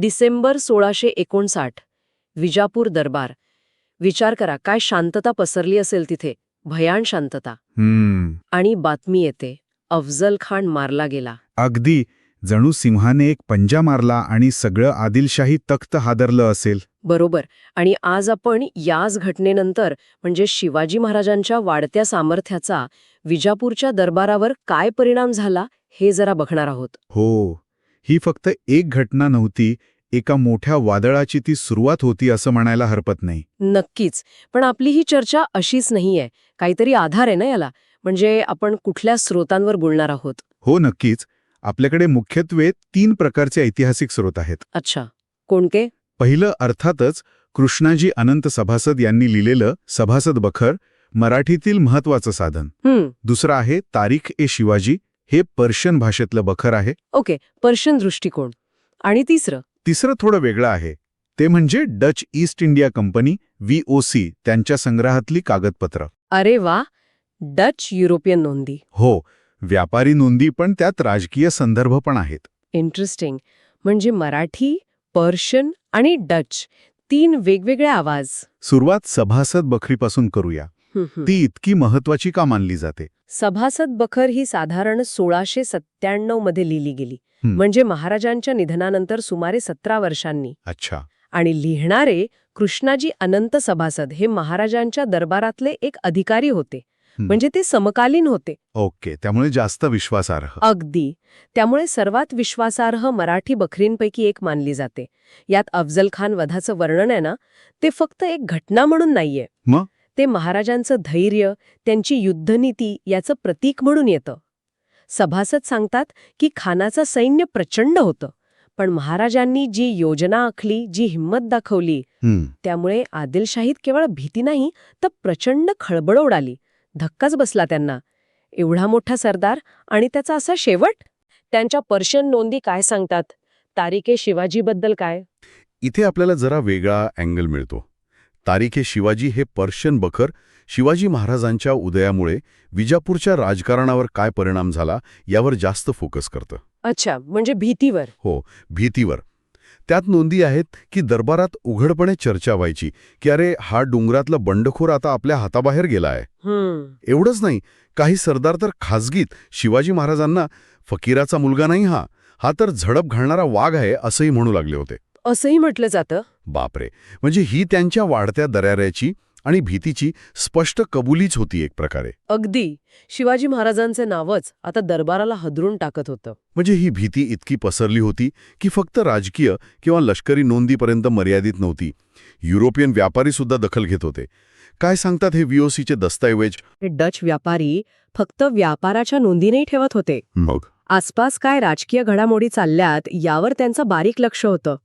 डिसेंबर सोळाशे एकोणसाठ. विजापूर दरबार. विचार करा काय शांतता पसरली असेल तिथे? भयान शांतता. आणि बातमी येते. अफजल खान मारला गेला. अगदी. जणू सिंहाने एक पंजा मारला आणि सगळं आदिलशाही तख्त हादरलं असेल. बरोबर. आणि आज आपण याच घटनेनंतर म्हणजे शिवाजी महाराजांच्या वाढत्या सामर्थ्याचा विजापूरच्या दरबारावर काय परिणाम झाला हे जरा बघणार आहोत. हो. ही फक्त एक घटना नव्हती एका मोठ्या वादळाची ती सुरुवात होती असं म्हणायला हरकत नाही. नक्कीच. पण आपली ही चर्चा अशीच नाहीये. काहीतरी आधार आहे ना याला? म्हणजे आपण कुठल्या स्रोतांवर बोलणार आहोत? हो नक्कीच. आपल्याकडे मुख्यत्वे तीन प्रकारचे ऐतिहासिक स्रोत आहेत. अच्छा. कोणते पहिलं अर्थातच कृष्णाजी अनंत सभासद यांनी लिहिलेलं सभासद बखर मराठीतील महत्वाचं साधन. दुसरं आहे तारीख ए शिवाजी. हे पर्शियन भाषेतलं बखर आहे. ओके पर्शियन दृष्टिकोन. आणि तिसरं? तिसरं थोडं वेगळं आहे. ते म्हणजे Dutch East India company VOC त्यांच्या संग्रहातली कागदपत्र. अरे वा! डच युरोपियन नोंदी. हो व्यापारी नोंदी पण त्यात राजकीय संदर्भ पण आहेत. इंटरेस्टिंग. म्हणजे मराठी पर्शियन आणि डच तीन वेगवेगळे आवाज. सुरुवात सभासद बखरीपासून करूया. ती इतकी महत्वाची का मानली जाते? सभासद बखर ही साधारण सोळाशे सत्त्याण्णवमध्ये लिहिली गेली. म्हणजे महाराजांच्या निधनानंतर सुमारे सतरा वर्षांनी. अच्छा. आणि लिहिणारे कृष्णाजी अनंत सभासद हे महाराजांच्या दरबारातले एक अधिकारी होते. म्हणजे ते समकालीन होते. ओके त्यामुळे जास्त विश्वासार्ह. अगदी. त्यामुळे सर्वात विश्वासार्ह मराठी बखरींपैकी एक मानली जाते. यात अफजल खान वधाचं वर्णन आहे ना ते फक्त एक घटना म्हणून नाहीये. मग? ते महाराजांचं धैर्य त्यांची युद्धनीती याचं प्रतीक म्हणून येतं. सभासद सांगतात की खानाचं सैन्य प्रचंड होतं पण महाराजांनी जी योजना आखली जी हिंमत दाखवली त्यामुळे आदिलशाहीत केवळ भीती नाही तर प्रचंड खळबळ उडाली. धक्काच बसला त्यांना. एवढा मोठा सरदार आणि त्याचा असा शेवट? त्यांच्या पर्शियन नोंदी काय सांगतात? तारिके शिवाजीबद्दल काय? इथे आपल्याला जरा वेगळा अँगल मिळतो. तारिखे शिवाजी हे पर्शियन बखर शिवाजी महाराजांच्या उदयामुळे विजापूरच्या राजकारणावर काय परिणाम झाला यावर जास्त फोकस करतं. अच्छा म्हणजे भीतीवर? हो भीतीवर. त्यात नोंदी आहेत की दरबारात उघडपणे चर्चा व्हायची की अरे हा डोंगरातला बंडखोर आता आपल्या हाताबाहेर गेला आहे एवढंच नाही काही सरदार तर खाजगीत शिवाजी महाराजांना फकीराचा मुलगा नाही हा हा तर झडप घालणारा वाघ आहे असंही म्हणू लागले होते. असंही म्हटलं जातं? बापरे. म्हणजे ही त्यांच्या वाढत्या दराऱ्याची आणि भीतीची स्पष्ट कबुलीच होती एक प्रकारे. अगदी. शिवाजी महाराजांचे नावच आता दरबाराला हदरून टाकत होतं. म्हणजे ही भीती इतकी पसरली होती की फक्त राजकीय किंवा लष्करी नोंदीपर्यंत मर्यादित नव्हती. युरोपियन व्यापारी सुद्धा दखल घेत होते. काय सांगतात हे व्हीओसीचे दस्तऐवज? हे डच व्यापारी फक्त व्यापाराच्या नोंदी नाही ठेवत होते. मग? आसपास काय राजकीय घडामोडी चालल्यात यावर त्यांचं बारीक लक्ष होतं.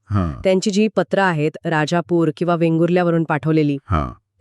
त्यांची जी पत्र आहेत राजापूर किंवा वेंगुर्ल्यावरून पाठवलेली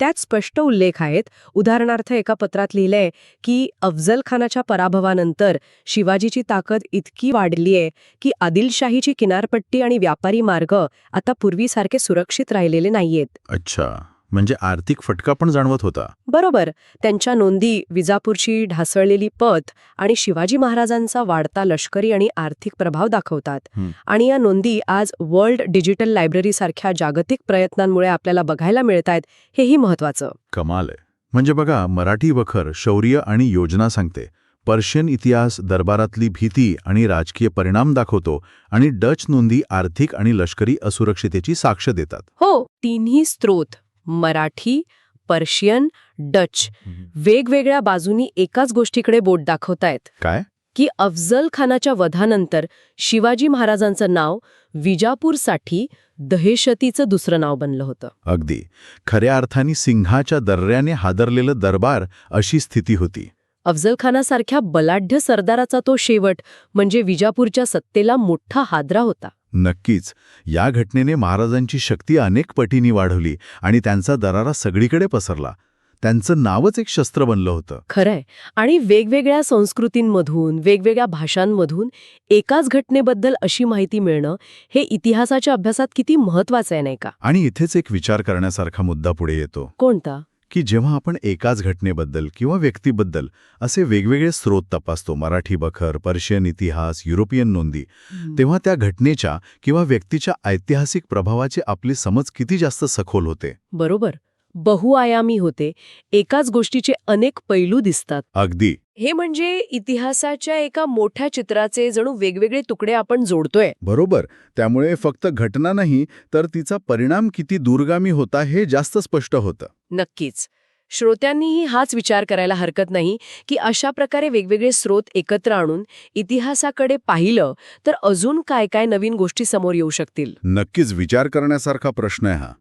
त्यात स्पष्ट उल्लेख आहेत. उदाहरणार्थ एका पत्रात लिहिलंय की अफजल खानाच्या पराभवानंतर शिवाजीची ताकद इतकी वाढलीय की आदिलशाहीची किनारपट्टी आणि व्यापारी मार्ग आता पूर्वीसारखे सुरक्षित राहिलेले नाहीयेत. अच्छा. म्हणजे आर्थिक फटका पण जाणवत होता. बरोबर. त्यांच्या नोंदी विजापूरची ढासळलेली पत आणि शिवाजी महाराजांचा वाढता लष्करी आणि आर्थिक प्रभाव दाखवतात. आणि या नोंदी आज वर्ल्ड डिजिटल लायब्ररी सारख्या जागतिक प्रयत्नांमुळे आपल्याला बघायला मिळतायत हेही महत्वाचं कमाल आहे. म्हणजे बघा मराठी बखर शौर्य आणि योजना सांगते. पर्शियन इतिहास दरबारातली भीती आणि राजकीय परिणाम दाखवतो आणि डच नोंदी आर्थिक आणि लष्करी असुरक्षितेची साक्ष देतात. हो तिन्ही स्त्रोत मराठी पर्शियन डच वेगवेगळ्या बाजूनी एकाच गोष्टीकडे बोट दाखवतायत. काय? की अफजल खानाच्या वधानंतर शिवाजी महाराजांचं नाव विजापूरसाठी दहेशतीचं दुसरं नाव बनलं होतं. अगदी. खऱ्या अर्थाने सिंहाच्या दर्ऱ्याने हादरलेलं दरबार अशी स्थिती होती. अफजल खानासारख्या बलाढ्य सरदाराचा तो शेवट म्हणजे विजापूरच्या सत्तेला मोठा हादरा होता. नक्कीच. या घटनेने महाराजांची शक्ती अनेक पटींनी वाढवली आणि त्यांचा दरारा सगळीकडे पसरला. त्यांचं नावच एक शस्त्र बनलं होतं. खरंय. आणि वेगवेगळ्या संस्कृतींमधून वेगवेगळ्या भाषांमधून एकाच घटनेबद्दल अशी माहिती मिळणं हे इतिहासाच्या अभ्यासात किती महत्वाचं आहे नाही का? आणि इथेच एक विचार करण्यासारखा मुद्दा पुढे येतो. कोणता? की जेव्हा आपण एकाच घटनेबद्दल किंवा व्यक्तीबद्दल असे वेगवेगळे स्रोत तपासतो मराठी बखर पर्शियन इतिहास युरोपियन नोंदी तेव्हा त्या घटनेच्या किंवा व्यक्तीच्या ऐतिहासिक प्रभावाची आपली समज किती जास्त सखोल होते? बरोबर. बहुआयामी होते. एकाच गोष्टीचे अनेक पैलू दिसतात. अगदी. हे म्हणजे इतिहासाच्या एका मोठ्या चित्राचे जणू वेगवेगळे तुकडे आपण जोडतोय. बरोबर. त्यामुळे फक्त घटना नाही तर तिचा परिणाम किती दूरगामी होता हे जास्त स्पष्ट होतं. नक्कीच. श्रोत्यांनीही हाच विचार करायला हरकत नाही की अशा प्रकारे वेगवेगळे स्रोत एकत्र आणून इतिहासाकडे पाहिलं तर अजून काय काय नवीन गोष्टी समोर येऊ शकतील? नक्कीच विचार करण्यासारखा प्रश्न आहे हा.